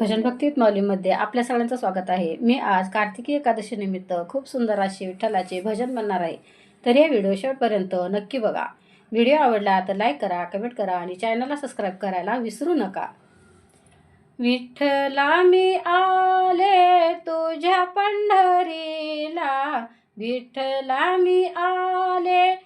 भजन भक्ती मौलीमध्ये आपल्या सगळ्यांचं स्वागत आहे. मी आज कार्तिकी एकादशी निमित्त खूप सुंदर असे विठ्ठलाचे भजन म्हणणार आहे. तर हे व्हिडिओ शेवटपर्यंत नक्की बघा. व्हिडिओ आवडला तर लाईक करा कमेंट करा आणि चॅनलला सबस्क्राईब करायला विसरू नका. विठ्ठला मी आले तुझ्या पंढरीला. विठ्ठला मी आले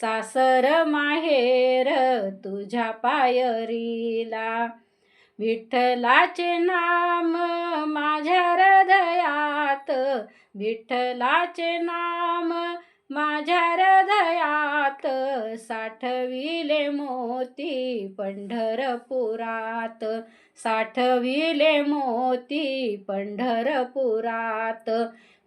सासर माहेर तुझ्या पायरीला. विठ्ठलाचे नाम माझ्या हृदयात. विठ्ठलाचे नाम माझ्या हृदयात. साठविले मोती पंढरपुरात. साठविले मोती पंढरपुरात.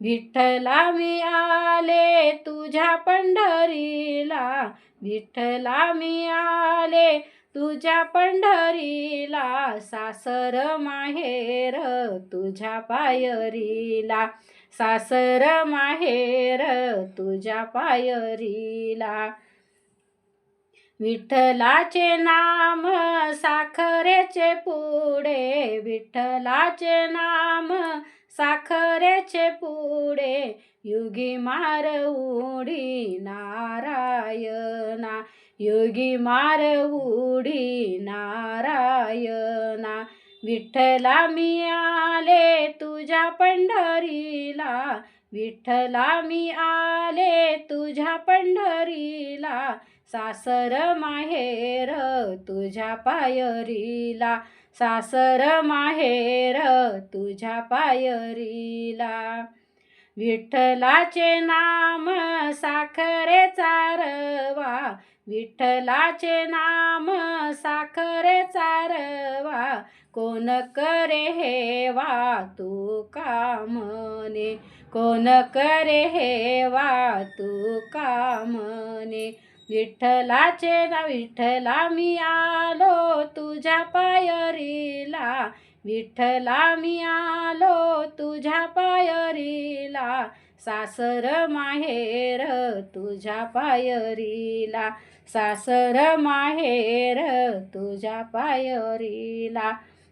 विठ्ठला मी आले तुझ्या पंढरीला. विठ्ठला मी आले तुझ्या पंढरीला. सासर माहेर तुझ्या पायरीला. सासर माहेर तुझ्या पायरीला. विठ्ठलाचे नाम साखरेचे पुढे. विठ्ठलाचे नाम साखर युगी मार उडी नारायणा. योगी मार उडी नारायणा. विठ्ठला मी आले तुझ्या पंढरीला. विठ्ठला मी आले तुझ्या पंढरीला. सासर माहेर तुझ्या पायरीला. सासर माहेर तुझ्या पायरीला. विठ्ठलाचे नाम साखरे चारवा. विठ्ठलाचे नाम साखरे चारवा. कोण करे हे वा तू कामने कोण करे हे वा तू कामने विठ्ठलाचे ना विठ्ठला मी आलो तुझ्या पायरीला. विठ्ठला मी आलो तुझ्या पायरीला. सासर माहेर तुझ्या पायरीला. सासर माहेर तुझ्या पायरीला.